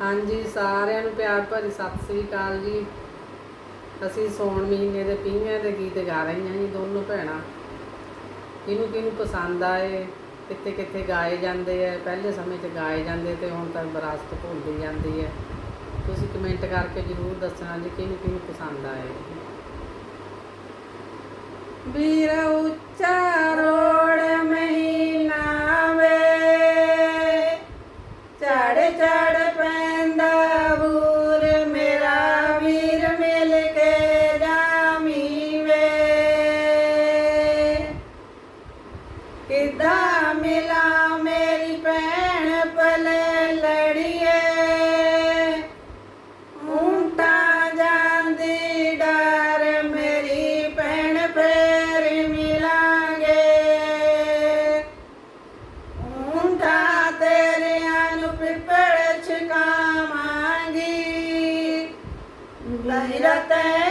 ਹਾਂਜੀ, ਸਾਰਿਆਂ ਨੂੰ ਪਿਆਰ ਭਰੀ ਸਤਿ ਸ੍ਰੀ ਅਕਾਲ ਜੀ। ਅਸੀਂ ਸੌਣ ਮਹੀਨੇ ਦੇ ਪੀਂਘਾਂ ਦੇ ਗੀਤ ਗਾ ਰਹੀਆਂ ਜੀ, ਦੋਨੋਂ ਭੈਣਾਂ। ਕਿਹਨੂੰ ਕਿਹਨੂੰ ਪਸੰਦ ਆਏ, ਕਿੱਥੇ ਕਿੱਥੇ ਗਾਏ ਜਾਂਦੇ ਆ, ਪਹਿਲੇ ਸਮੇਂ 'ਚ ਗਾਏ ਜਾਂਦੇ ਤੇ ਹੁਣ ਤਾਂ ਵਿਰਾਸਤ ਭੁੱਲਦੀ ਜਾਂਦੀ ਹੈ। ਤੁਸੀਂ ਕਮੈਂਟ ਕਰਕੇ ਜਰੂਰ ਦੱਸਣਾ ਜੀ, ਕਿਹਨੂੰ ਕਿਹਨੂੰ ਪਸੰਦ ਆਏ। ਵੀਰ ਉੱਚਾ ਕਿੱਦਾਂ ਮਿਲਾਂ ਮੇਰੀ ਭੈਣ ਪਲੇ ਲੜੀਏ ਉਂਟਾਂ ਜਾਂਦੀ ਡਰ ਮੇਰੀ ਭੈਣ ਫੇਰ ਮਿਲਾਂਗੇ। ਉਂਟਾਂ ਤੇਰਿਆਂ ਨੂੰ ਪਿੱਪੜ ਛਕਾਵਾਂਗੀ। ਲਹਿਰਾ ਤੈਨੂੰ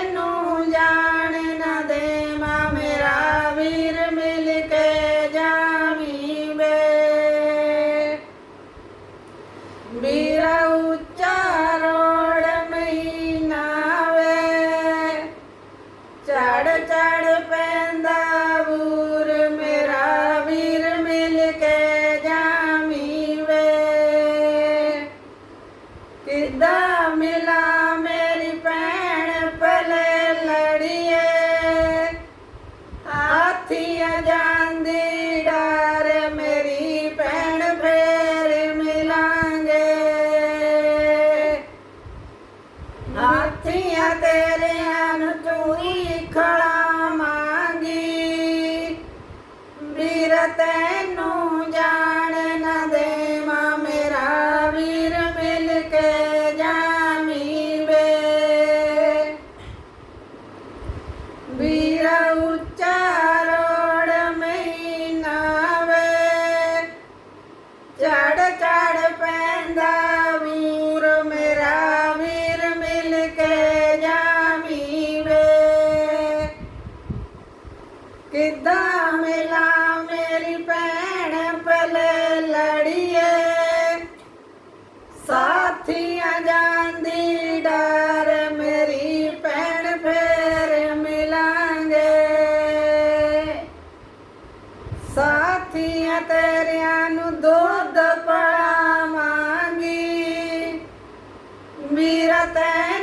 ਕਿੱਦਾਂ ਮਿਲਾ ਮੇਰੀ ਭੈਣ ਪਲੇ ਲੜੀਏ। ਹਾਥੀਆਂ ਜਾਂਦੀ ਡਰ ਮੇਰੀ ਭੈਣ ਫੇਰ ਮਿਲਾਂਗੇ। ਹਾਥੀਆਂ ਤੇਰਿਆਂ ਨੂੰ ਚੂਰੀ ਖੜਾਵਾਂਗੀ। ਵੀਰ ਤੈਨੂੰ ઉચ્ચારણ મહિનાવે. ચડ ચડ ਸਾਥੀਆਂ ਤੇਰਿਆਂ ਨੂੰ ਦੁੱਧ ਪੜਾ ਮੰਗੀ ਮੇਰਾ ਤੇ